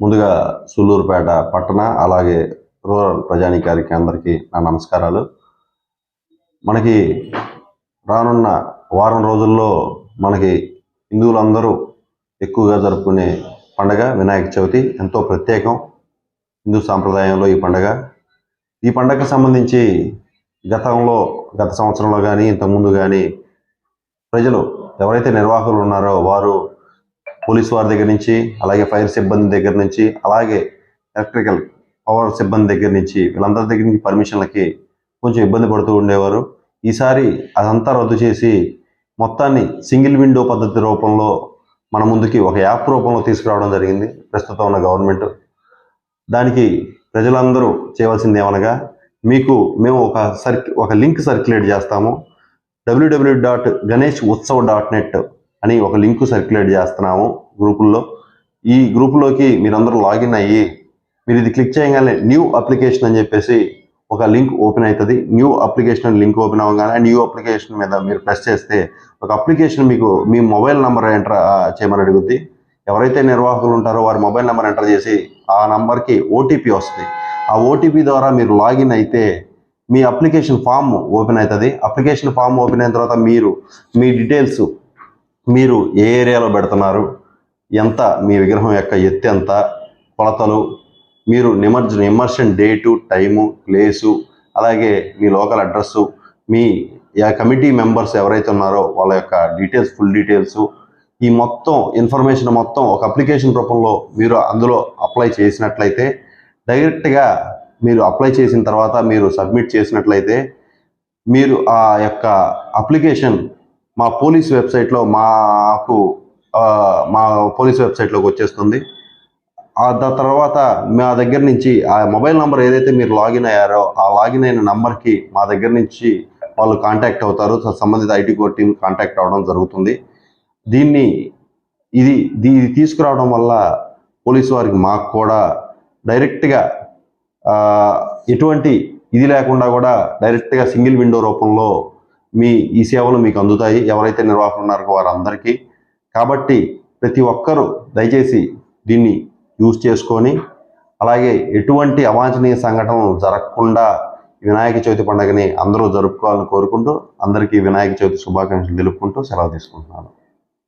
ముందుగా సూళ్ళూరుపేట పట్టణ అలాగే రూరల్ ప్రజానికారికి అందరికీ నా నమస్కారాలు. మనకి రానున్న వారం రోజుల్లో మనకి హిందువులందరూ ఎక్కువగా జరుపుకునే పండగ వినాయక చవితి. ఎంతో ప్రత్యేకం హిందూ సాంప్రదాయంలో ఈ పండగ. ఈ పండగకు సంబంధించి గతంలో గత సంవత్సరంలో కానీ ఇంతకుముందు కానీ ప్రజలు ఎవరైతే నిర్వాహకులు ఉన్నారో వారు పోలీస్ వారి దగ్గర నుంచి అలాగే ఫైర్ సిబ్బంది దగ్గర నుంచి అలాగే ఎలక్ట్రికల్ పవర్ సిబ్బంది దగ్గర నుంచి వీళ్ళందరి దగ్గర నుంచి పర్మిషన్లకి కొంచెం ఇబ్బంది పడుతూ ఉండేవారు. ఈసారి అదంతా రద్దు చేసి మొత్తాన్ని సింగిల్ విండో పద్ధతి రూపంలో మన ముందుకి ఒక యాప్ రూపంలో తీసుకురావడం జరిగింది ప్రస్తుతం ఉన్న గవర్నమెంట్. దానికి ప్రజలందరూ చేయవలసింది ఏమనగా మీకు మేము ఒక సర్క్ ఒక లింక్ సర్క్యులేట్ చేస్తాము. W W W dot Ganesh Utsav dot net అని ఒక లింక్ సర్క్యులేట్ చేస్తున్నాము గ్రూపుల్లో. ఈ గ్రూపులోకి మీరందరూ లాగిన్ అయ్యి మీరు ఇది క్లిక్ చేయగానే న్యూ అప్లికేషన్ అని చెప్పేసి ఒక లింక్ ఓపెన్ అవుతుంది. న్యూ అప్లికేషన్ లింక్ ఓపెన్ అవ్వగానే న్యూ అప్లికేషన్ మీద మీరు ప్రెస్ చేస్తే ఒక అప్లికేషన్ మీకు మీ మొబైల్ నెంబర్ ఎంటర్ చేయమని అడుగుద్ది. ఎవరైతే నిర్వాహకులు ఉంటారో వారి మొబైల్ నెంబర్ ఎంటర్ చేసి ఆ నంబర్కి ఓటీపీ వస్తుంది. ఆ ఓటీపీ ద్వారా మీరు లాగిన్ అయితే మీ అప్లికేషన్ ఫామ్ ఓపెన్ అవుతుంది. అప్లికేషన్ ఫామ్ ఓపెన్ అయిన తర్వాత మీరు మీ డీటెయిల్స్ మీరు ఏ ఏరియాలో పెడుతున్నారు? ఎంత? మీ విగ్రహం యొక్క ఎత్తు ఎంత? కొలతలు? మీరు నిమజ్జన నిమర్షన్ డేటు టైము ప్లేసు అలాగే మీ లోకల్ అడ్రస్సు మీ కమిటీ మెంబర్స్ ఎవరైతే ఉన్నారో వాళ్ళ యొక్క డీటెయిల్స్ ఫుల్ డీటెయిల్స్ ఈ మొత్తం ఇన్ఫర్మేషన్ మొత్తం ఒక అప్లికేషన్ రూపంలో మీరు అందులో అప్లై చేసినట్లయితే డైరెక్ట్గా మీరు అప్లై చేసిన తర్వాత మీరు సబ్మిట్ చేసినట్లయితే మీరు ఆ యొక్క అప్లికేషన్ మా పోలీస్ వెబ్సైట్లో మాకు మా పోలీస్ వెబ్సైట్లోకి వచ్చేస్తుంది. దా- తర్వాత మా దగ్గర నుంచి ఆ మొబైల్ నెంబర్ ఏదైతే మీరు లాగిన్ అయ్యారో ఆ లాగిన్ అయిన నెంబర్కి మా దగ్గర నుంచి వాళ్ళు కాంటాక్ట్ అవుతారు. సంబంధిత ఐటీ కోర్ టీం కాంటాక్ట్ అవ్వడం జరుగుతుంది. దీన్ని ఇది దీ ఇది తీసుకురావడం వల్ల పోలీసు వారికి మాకు కూడా డైరెక్ట్గా ఎటువంటి ఇది లేకుండా కూడా డైరెక్ట్గా సింగిల్ విండో రూపంలో మీ ఈ సేవలు మీకు అందుతాయి. ఎవరైతే నిర్వాహకులు ఉన్నారో వారందరికీ. కాబట్టి ప్రతి ఒక్కరూ దయచేసి దీన్ని యూజ్ చేసుకొని అలాగే ఎటువంటి అవాంఛనీయ సంఘటనలు జరగకుండా వినాయక చవితి పండుగని అందరూ జరుపుకోవాలని కోరుకుంటూ అందరికీ వినాయక చవితి శుభాకాంక్షలు తెలుపుకుంటూ సెలవు తీసుకుంటున్నాను.